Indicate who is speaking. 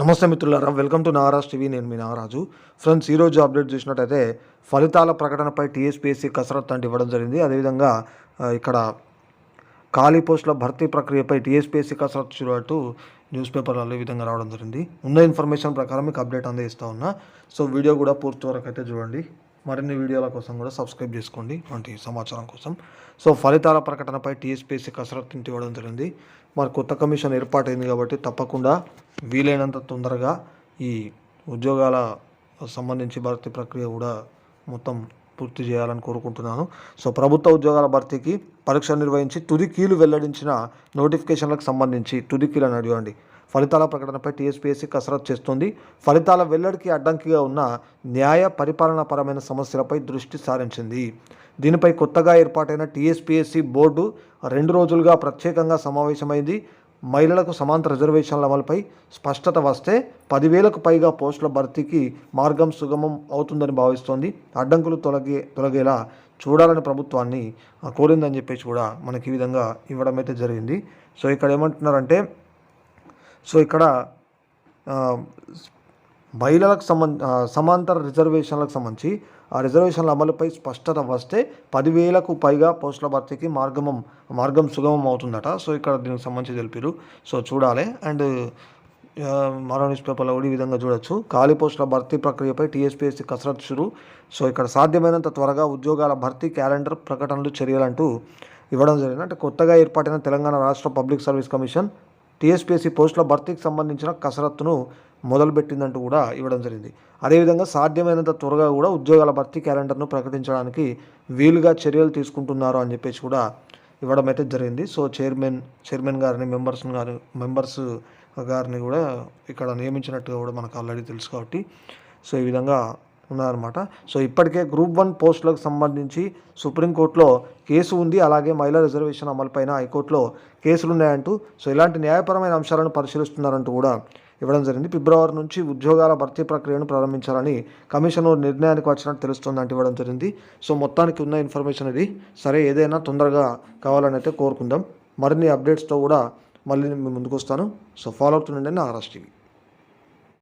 Speaker 1: నమస్తే మిత్రులారా welcome to Naraj TV. నేను మీ నాగరాజు ఫ్రెండ్స్ ఈరోజు అప్డేట్ చూసినట్టయితే ఫలితాల ప్రకటనపై టీఎస్పీఎస్సీ కసరత్తు అంటే ఇవ్వడం జరిగింది. అదేవిధంగా ఇక్కడ ఖాళీ పోస్టుల భర్తీ ప్రక్రియపై టీఎస్పీఎస్సీ కసరత్తు చూడట్టు న్యూస్ పేపర్లలో ఈ విధంగా రావడం జరిగింది. ఉన్న ఇన్ఫర్మేషన్ ప్రకారం మీకు అప్డేట్ అందజేస్తూ ఉన్నా. సో వీడియో కూడా పూర్తి వరకు అయితే చూడండి. మరిన్ని వీడియోల కోసం కూడా సబ్స్క్రైబ్ చేసుకోండి. వంటి సమాచారం కోసం. సో ఫలితాల ప్రకటనపై టీఎస్పీసీ కసరత్తు ఇంటి ఇవ్వడం జరిగింది. మరి కొత్త కమిషన్ ఏర్పాటైంది కాబట్టి తప్పకుండా వీలైనంత తొందరగా ఈ ఉద్యోగాల సంబంధించి భర్తీ ప్రక్రియ కూడా మొత్తం పూర్తి చేయాలని కోరుకుంటున్నాను. సో ప్రభుత్వ ఉద్యోగాల భర్తీకి పరీక్ష నిర్వహించి తుది కీలు వెల్లడించిన నోటిఫికేషన్లకు సంబంధించి తుది కీలను అడగండి. ఫలితాల ప్రకటనపై టీఎస్పీఎస్సీ కసరత్తు చేస్తుంది. ఫలితాల వెల్లడికి అడ్డంకిగా ఉన్న న్యాయ పరిపాలన పరమైన సమస్యలపై దృష్టి సారించింది. దీనిపై కొత్తగా ఏర్పాటైన టీఎస్పీఎస్సీ బోర్డు రెండు రోజులుగా ప్రత్యేకంగా సమావేశమైంది. మహిళలకు సమాంతర రిజర్వేషన్ల అమలుపై స్పష్టత వస్తే పదివేలకు పైగా పోస్టుల భర్తీకి మార్గం సుగమం అవుతుందని భావిస్తోంది. అడ్డంకులు తొలగే తొలగేలా చూడాలని ప్రభుత్వాన్ని కోరిందని చెప్పేసి కూడా మనకి ఈ విధంగా ఇవ్వడం అయితే జరిగింది. సో ఇక్కడ ఏమంటున్నారంటే సో ఇక్కడ మహిళలకు సంబంధ సమాంతర రిజర్వేషన్లకు సంబంధించి ఆ రిజర్వేషన్ల అమలుపై స్పష్టత వస్తే పదివేలకు పైగా పోస్టుల భర్తీకి మార్గమం మార్గం సుగమం అవుతుందట. సో ఇక్కడ దీనికి సంబంధించి తెలిపారు సో చూడాలి. అండ్ మరో న్యూస్ పేపర్లో కూడా ఈ విధంగా చూడొచ్చు. ఖాళీ పోస్టుల భర్తీ ప్రక్రియపై టీఎస్పీఎస్సీ కసరత్తు షురు సో ఇక్కడ సాధ్యమైనంత త్వరగా ఉద్యోగాల భర్తీ క్యాలెండర్ ప్రకటనలు చర్యలంటూ ఇవ్వడం జరిగింది. అంటే కొత్తగా ఏర్పాటైన తెలంగాణ రాష్ట్ర పబ్లిక్ సర్వీస్ కమిషన్ టీఎస్పీఎస్సీ పోస్టుల భర్తీకి సంబంధించిన కసరత్తును మొదలుపెట్టిందంటూ కూడా ఇవ్వడం జరిగింది. అదేవిధంగా సాధ్యమైనంత త్వరగా కూడా ఉద్యోగాల భర్తీ క్యాలెండర్ను ప్రకటించడానికి వీలుగా చర్యలు తీసుకుంటున్నారు అని చెప్పేసి కూడా ఇవ్వడం అయితే జరిగింది. సో చైర్మన్ చైర్మన్ గారిని మెంబర్స్ గారు మెంబర్స్ గారిని కూడా ఇక్కడ నియమించినట్టుగా కూడా మనకు ఆల్రెడీ తెలుసు కాబట్టి సో ఈ విధంగా ఉన్నారన్నమాట. సో ఇప్పటికే గ్రూప్ వన్ పోస్టులకు సంబంధించి సుప్రీంకోర్టులో కేసు ఉంది. అలాగే మహిళా రిజర్వేషన్ అమలుపైన హైకోర్టులో కేసులు ఉన్నాయంటూ సో ఇలాంటి న్యాయపరమైన అంశాలను పరిశీలిస్తున్నారంటూ కూడా ఇవ్వడం జరిగింది. ఫిబ్రవరి నుంచి ఉద్యోగాల భర్తీ ప్రక్రియను ప్రారంభించాలని కమిషన్ నిర్ణయానికి వచ్చినట్టు తెలుస్తుంది అంటే ఇవ్వడం జరిగింది. సో మొత్తానికి ఉన్న ఇన్ఫర్మేషన్ ఇది. సరే ఏదైనా తొందరగా కావాలని అయితే కోరుకుందాం. మరిన్ని అప్డేట్స్తో కూడా మళ్ళీ నేను ముందుకు వస్తాను సో ఫాలో అవుతుండండి నా ఆర్ఎస్ టీవీ.